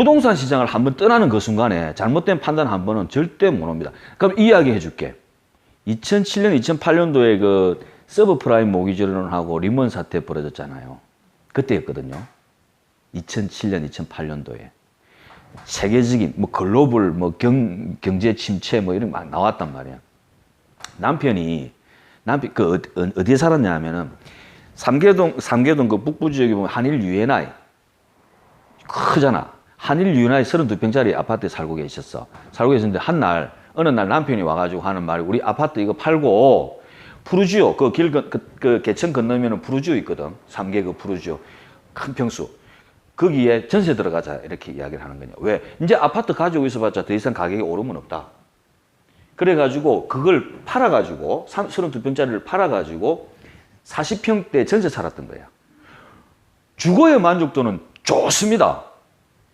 부동산 시장을 한번 떠나는 그 순간에 잘못된 판단 한 번은 절대 못 옵니다. 그럼 이야기 해줄게. 2007년, 2008년도에 그 서브프라임 모기지론하고 리먼 사태 벌어졌잖아요. 그때였거든요. 2007년, 2008년도에. 세계적인 뭐 글로벌 뭐 경, 경제 침체 뭐 이런 거막 나왔단 말이야. 남편이 남편 그 어- 어- 어디에 살았냐 하면은 삼계동 삼계동 그 북부 지역에 보면 한일 유엔아이 크잖아. 한일 유엔아이 32평짜리 아파트에 살고 계셨어. 살고 계셨는데 한 날 어느 날 남편이 와가지고 하는 말이 우리 아파트 이거 팔고 푸르지오 그 길 그, 그 개천 건너면은 푸르지오 있거든. 삼계 그 푸르지오 큰 평수. 거기에 전세 들어가자 이렇게 이야기를 하는 거냐. 왜? 이제 아파트 가지고 있어봤자 더 이상 가격이 오르면 없다. 그래가지고 그걸 팔아가지고 32평짜리를 팔아가지고 40평대 전세 살았던 거야. 주거의 만족도는 좋습니다.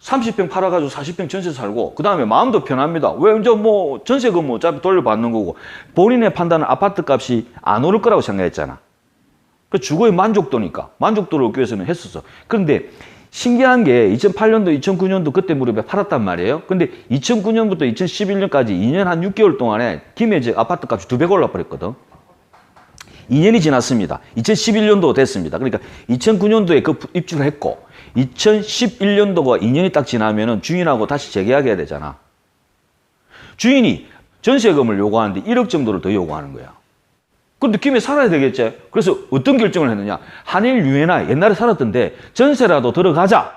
30평 팔아가지고 40평 전세 살고 그 다음에 마음도 편합니다. 왜 이제 뭐 전세금 어차피 돌려받는 거고 본인의 판단은 아파트 값이 안 오를 거라고 생각했잖아. 그 주거의 만족도니까 만족도를 얻기 위해서는 했었어. 그런데 신기한 게 2008년도, 2009년도 그때 무렵에 팔았단 말이에요. 근데 2009년부터 2011년까지 2년 한 6개월 동안에 김해지 아파트 값이 두 배 올라 버렸거든. 2년이 지났습니다. 2011년도 됐습니다. 그러니까 2009년도에 그 입주를 했고 2011년도가 2년이 딱 지나면 은 주인하고 다시 재계약해야 되잖아. 주인이 전세금을 요구하는데 1억 정도를 더 요구하는 거야. 근데 김에 살아야 되겠지. 그래서 어떤 결정을 했느냐. 한일 유엔아 옛날에 살았던데 전세라도 들어가자.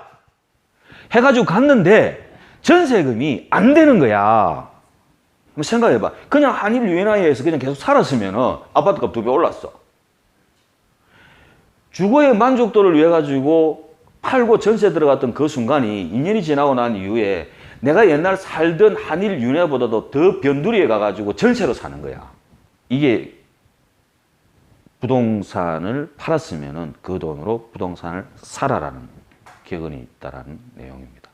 해가지고 갔는데 전세금이 안 되는 거야. 한번 생각해봐. 그냥 한일 유엔아에서 그냥 계속 살았으면 아파트 값 두 배 올랐어. 주거의 만족도를 위해 가지고 팔고 전세 들어갔던 그 순간이 2년이 지나고 난 이후에 내가 옛날 살던 한일 유엔아보다도 더 변두리에 가가지고 전세로 사는 거야. 이게 부동산을 팔았으면은 그 돈으로 부동산을 사라라는 격언이 있다라는 내용입니다.